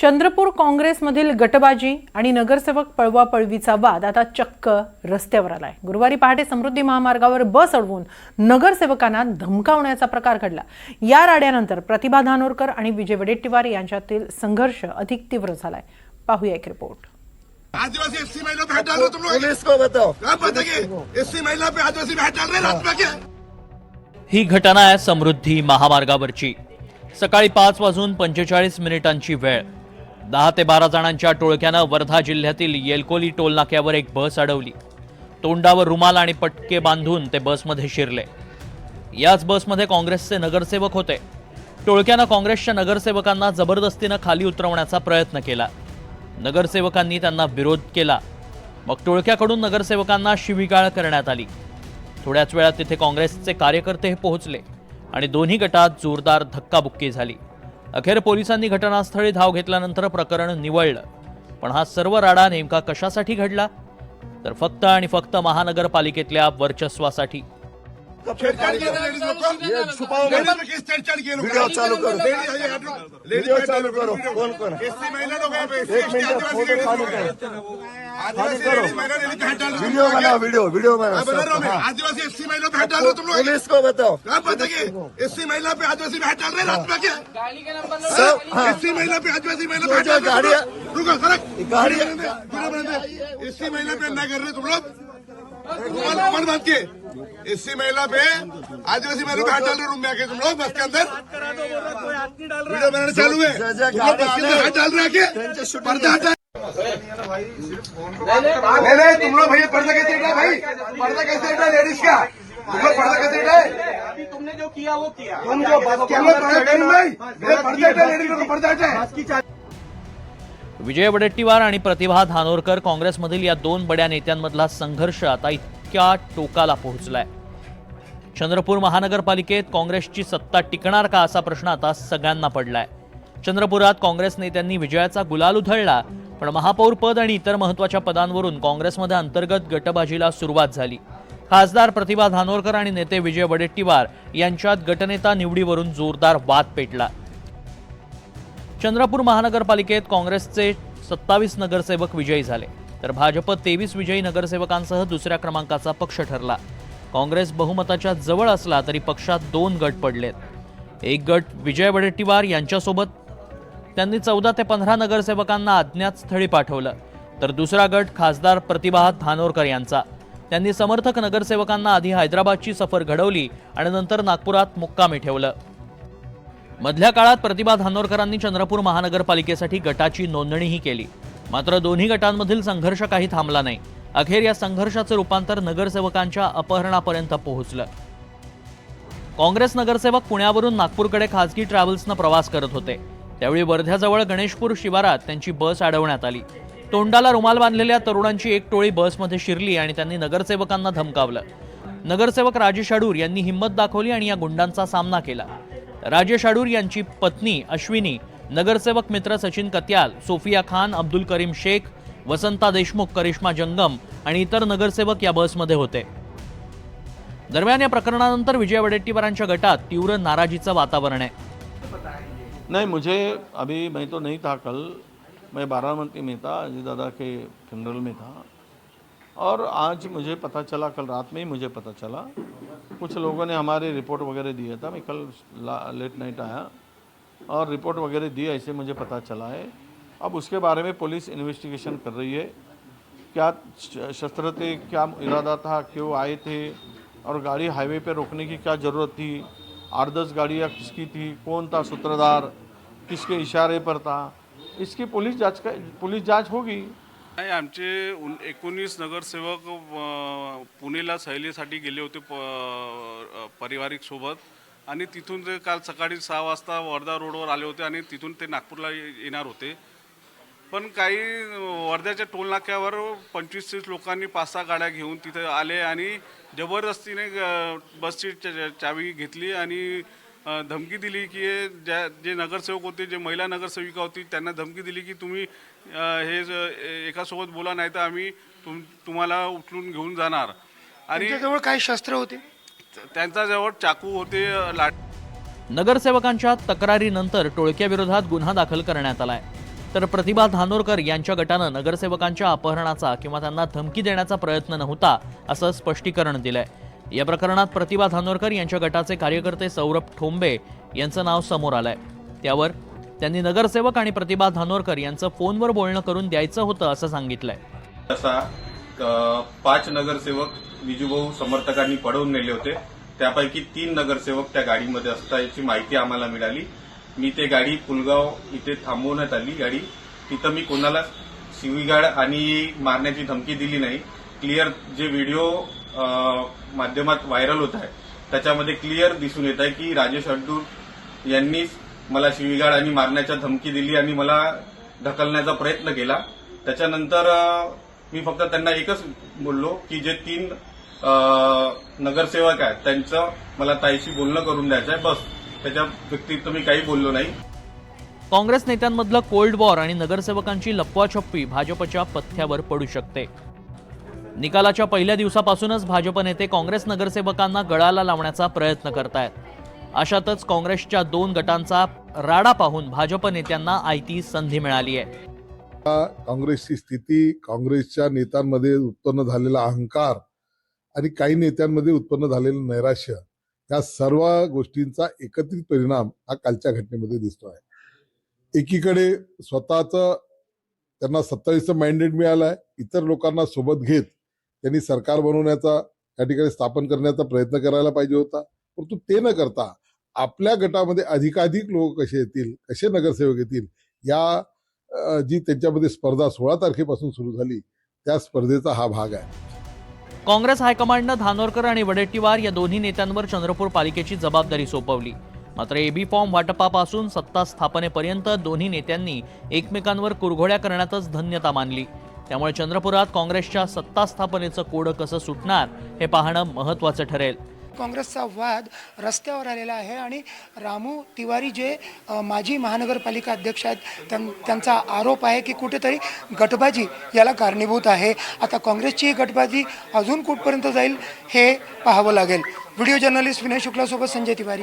चंद्रपूर काँग्रेसमधील गटबाजी आणि नगरसेवक पळवापळवीचा वाद आता चक्क रस्त्यावर आलाय. गुरुवारी पहाटे समृद्धी महामार्गावर बस अडवून नगरसेवकांना धमकावण्याचा प्रकार घडला. या राड्यानंतर प्रतिभा धानोरकर आणि विजय वडेट्टीवार यांच्यातील संघर्ष अधिक तीव्र झालाय. पाहूया एक रिपोर्ट. आदिवासी एससी महिला पे हाथ डाल रहे तुम लोग. पुलिस को बताओ। आप बताइए एससी महिला पे आदिवासी पे हाथ डाल रहे रात में क्या? ही घटना आहे समृद्धी महामार्गावरची. सकाळी पाच वाजून पंचेचाळीस मिनिटांची वेळ. दहा ते बारा जणांच्या टोळक्यानं वर्धा जिल्ह्यातील येलकोली टोलनाक्यावर एक बस अडवली. तोंडावर रुमाल आणि पटके बांधून ते बसमध्ये शिरले. याच बसमध्ये काँग्रेसचे नगरसेवक होते. टोळक्यानं काँग्रेसच्या नगरसेवकांना जबरदस्तीनं खाली उतरवण्याचा प्रयत्न केला. नगरसेवकांनी त्यांना विरोध केला. मग टोळक्याकडून नगरसेवकांना शिवीगाळ करण्यात आली. थोड्याच वेळात तिथे काँग्रेसचे कार्यकर्ते पोहोचले आणि दोन्ही गटात जोरदार धक्काबुक्की झाली. अखेर पोलिसांनी घटनास्थळी धाव घेतल्यानंतर प्रकरण निवळलं. पण हा सर्व राडा नेमका कशासाठी घडला? तर फक्त आणि फक्त महानगरपालिकेतल्या वर्चस्वासाठी. छेड़छाड़ किया था लेडीज लोग को ये छुपाओ मत। लेडीज में किस छेड़छाड़ किए लोग वीडियो चालू करो। लेडीज आइए, हट लो। लेडीज वीडियो पे हाथ चालू करो। वीडियो। कौन कौन? एससी महिला एक मिनट फोटो चालू हैं। करो आदिवासी करो। लेडीज महिला लेडीज। वीडियो बनाओ वीडियो वीडियो हाँ, बना रहा मैं बनाओ आदिवासी एससी महिला पे हाथ डाल रहे हो तुम लोग पुलिस को बताओ आप बताइए एससी महिला पे आदिवासी पे डाल रहे रात में क्या हाँ एससी महिला पे आदिवासी महिला पे हो गाड़ियाँ- लोग। रुको सरक बना दे। एससी महिला पे अन्याय कर रहे तुम लोग रुमाल बांध के एससी महिला पे आदिवासी महिला पे हाथ डाल रहे हो? रूम में आके तुम लोग बस के अंदर। वीडियो बनाना चालू है जो- जो तुम लोग बस के अंदर हाथ डाल रहे हैं आके? पर्दा हटा नहीं नहीं तुम लोग भैया पर्दा कैसे हटा भाई? पर्दा कैसे हटा लेडीज का? तुम लोग पर्दा कैसे अभी तुमने जो किया वो किया तुम जो बस के अंदर भाई मेरे पर्दा हटा लेडीज को पर्दा हटाए विजय वडेट्टीवार आणि प्रतिभा धानोरकर काँग्रेसमधील या दोन बड्या नेत्यांमधला संघर्ष आता धक्क्या टोकाला पोहोचलाय. चंद्रपूर महानगरपालिकेत काँग्रेसची सत्ता टिकणार का असा प्रश्न आता सगळ्यांना पडलाय. चंद्रपुरात काँग्रेस नेत्यांनी विजयाचा गुलाल उधळला पण महापौर पद आणि इतर महत्त्वाच्या पदांवरून काँग्रेसमध्ये अंतर्गत गटबाजीला सुरुवात झाली. खासदार प्रतिभा धानोरकर आणि नेते विजय वडेट्टीवार यांच्यात गटनेता निवडीवरून जोरदार वाद पेटला. चंद्रपूर महानगरपालिकेत काँग्रेसचे सत्तावीस नगरसेवक विजयी झाले. तर भाजप तेवीस विजयी नगरसेवकांसह दुसऱ्या क्रमांकाचा पक्ष ठरला. काँग्रेस बहुमताच्या जवळ असला तरी पक्षात दोन गट पडलेत. एक गट विजय वडेट्टीवार यांच्यासोबत त्यांनी चौदा ते पंधरा नगरसेवकांना अज्ञात स्थळी पाठवलं. तर दुसरा गट खासदार प्रतिभा धानोरकर यांचा. त्यांनी समर्थक नगरसेवकांना आधी हैदराबादची सफर घडवली आणि नंतर नागपुरात मुक्कामी ठेवलं. मधल्या काळात प्रतिभा धानोरकरांनी चंद्रपूर महानगरपालिकेसाठी गटाची नोंदणीही केली. मात्र दोन्ही गटांमधील संघर्ष काही थांबला नाही. अखेर या संघर्षाचं रूपांतर नगरसेवकांच्या अपहरणापर्यंत पोहोचलं. काँग्रेस नगरसेवक पुण्यावरून नागपूरकडे खासगी ट्रॅव्हल्सनं प्रवास करत होते. त्यावेळी वर्ध्याजवळ गणेशपूर शिवारात त्यांची बस अडवण्यात आली. तोंडाला रुमाल बांधलेल्या तरुणांची एक टोळी बसमध्ये शिरली आणि त्यांनी नगरसेवकांना धमकावलं. नगरसेवक राजेश अडूर यांनी हिंमत दाखवली आणि या गुंडांचा सामना केला. राजेश अडूर यांची पत्नी अश्विनी नगरसेवक मित्र सचिन कत्याल सोफिया खान अब्दुल करीम शेख वसंता देशमुख करिश्मा जंगम आणि इतर नगरसेवक या बसमध्ये होते. दरम्यान या प्रकरणानंतर विजय वडेट्टीवारांच्या गटात तीव्र नाराजीचं वातावरण आहे. नहीं मुझे अभी मैं तो नहीं था कल. मैं बारामती में था अजय दादा के फ्यूनरल में था. और आज मुझे पता चला कल रात में ही मुझे पता चला. कुछ लोगों ने हमारे रिपोर्ट वगैरह दिया था. मैं कल ला- लेट नाइट आया. और रिपोर्ट वगैरह दी ऐसे मुझे पता चला है। अब उसके बारे में पुलिस इन्वेस्टिगेशन कर रही है। क्या श- शस्त्र थे क्या इरादा था क्यों आए थे और गाड़ी हाईवे पे रोकने की क्या ज़रूरत थी? आठ दस गाड़ियाँ किसकी थी? कौन था सूत्रधार? किसके इशारे पर था? इसकी पुलिस जांच का पुलिस जांच होगी। नाही आमचे उन- एकोणीस नगरसेवक पुणेला सहलीसाठी गेले होते प पारिवारिक सोबत. आणि तिथून ते काल सकाळी सहा वाजता वर्धा रोडवर आले होते आणि तिथून ते नागपूरला येणार होते. पण काही वर्ध्याच्या टोलनाक्यावर पंचवीस तीस लोकांनी पाच सहा गाड्या घेऊन तिथे आले आणि जबरदस्तीने बसची च- चावी घेतली आणि धमकी दिली की ज्या जे नगरसेवक होते जे महिला नगरसेविका होती त्यांना धमकी दिली की तुम्ही हे ज- एकासोबत बोला नाही तर आम्ही तुम तुम्हाला उचलून घेऊन जाणार. आणि जवळ काही शस्त्र होते? त्यांच्याजवळ चाकू होते लाट नगरसेवकांच्या तक्रारीनंतर टोळक्याविरोधात गुन्हा दाखल करण्यात आलाय. तर प्रतिभा धानोरकर यांच्या गटानं नगरसेवकांच्या अपहरणाचा किंवा त्यांना धमकी देण्याचा प्रयत्न नव्हता असं स्पष्टीकरण दिलंय. या प्रकरणात प्रतिभा धानोरकर यांच्या गटाचे कार्यकर्ते सौरभ ठोंबे यांचं नाव समोर आलंय. त्यावर त्यांनी नगरसेवक आणि प्रतिभा धानोरकर यांचं फोनवर बोलणं करून द्यायचं होतं असं सांगितलंय. पाच नगरसेवक विजूभाऊ समर्थकांनी पडवून नेले होते. त्यापैकी तीन नगरसेवक त्या गाडीमध्ये असल्याची माहिती आम्हाला मिळाली. मी ते गाडी पुलगाव इथे थांबवण्यात आली. गाडी तिथं मी कोणाला शिवीगाळ आणि मारण्याची धमकी दिली नाही. क्लिअर जे व्हिडिओ माध्यमात व्हायरल होत आहे त्याच्यामध्ये क्लिअर दिसून येत आहे की राजेश अड्डूर यांनीच मला शिवीगाळ आणि मारण्याच्या धमकी दिली आणि मला ढकलण्याचा प्रयत्न केला. त्याच्यानंतर मी फक्त त्यांना एकच बोललो की जे तीन नगरसेवक आहेत त्यांचं मला ताईशी बोलणं करून द्यायचं आहे बस. त्याच्या व्यक्तिरिक्त मी काही बोललो नाही. काँग्रेस नेत्यांमधलं कोल्ड वॉर आणि नगरसेवकांची लपवाछप्पी भाजपच्या पथ्यावर पडू शकते. निकालाच्या पहिल्या दिवसापासूनच भाजप नेते काँग्रेस नगरसेवकांना गळाला लावण्याचा प्रयत्न करतायत. अशातच काँग्रेसच्या दोन गटांचा राडा पाहून भाजप नेत्यांना आयती संधी मिळाली आहे. काँग्रेसची स्थिती काँग्रेसच्या नेत्यांमध्ये उत्पन्न झालेला अहंकार आणि काही नेत्यांमध्ये उत्पन्न झालेलं नैराश्य या सर्व गोष्टींचा एकत्रित परिणाम हा कालच्या घटनेमध्ये दिसतो आहे एकीकडे स्वतःच त्यांना सत्तावीसचं मॅन्डेट मिळालं आहे इतर लोकांना सोबत घेत त्यांनी सरकार बनवण्याचा त्या ठिकाणी स्थापन करण्याचा प्रयत्न करायला पाहिजे होता. परंतु ते न करता आपल्या गटामध्ये अधिकाधिक लोक कसे येतील कसे नगरसेवक येतील या जी त्यांच्यामध्ये स्पर्धा सोळा तारखेपासून सुरू झाली त्या स्पर्धेचा हा भाग आहे. काँग्रेस हायकमांडनं धानोरकर आणि वडेट्टीवार या दोन्ही नेत्यांवर चंद्रपूर पालिकेची जबाबदारी सोपवली. मात्र एबी फॉर्म वाटपापासून सत्ता स्थापनेपर्यंत दोन्ही नेत्यांनी एकमेकांवर कुरघोड्या करण्यातच धन्यता मानली. त्यामुळे चंद्रपुरात काँग्रेसच्या सत्ता स्थापनेचं कोडं कसं सुटणार हे पाहणं महत्त्वाचं ठरेल. काँग्रेसचा वाद रस्त्यावर आलेला आहे आणि रामू तिवारी जे माजी महानगरपालिका अध्यक्ष आहेत त्यां त्यांचा आरोप आहे की कुठेतरी गटबाजी याला कारणीभूत आहे. आता काँग्रेसची ही गटबाजी अजून कुठपर्यंत जाईल हे पाहावं लागेल. व्हिडिओ जर्नलिस्ट विनय शुक्लासोबत संजय तिवारी.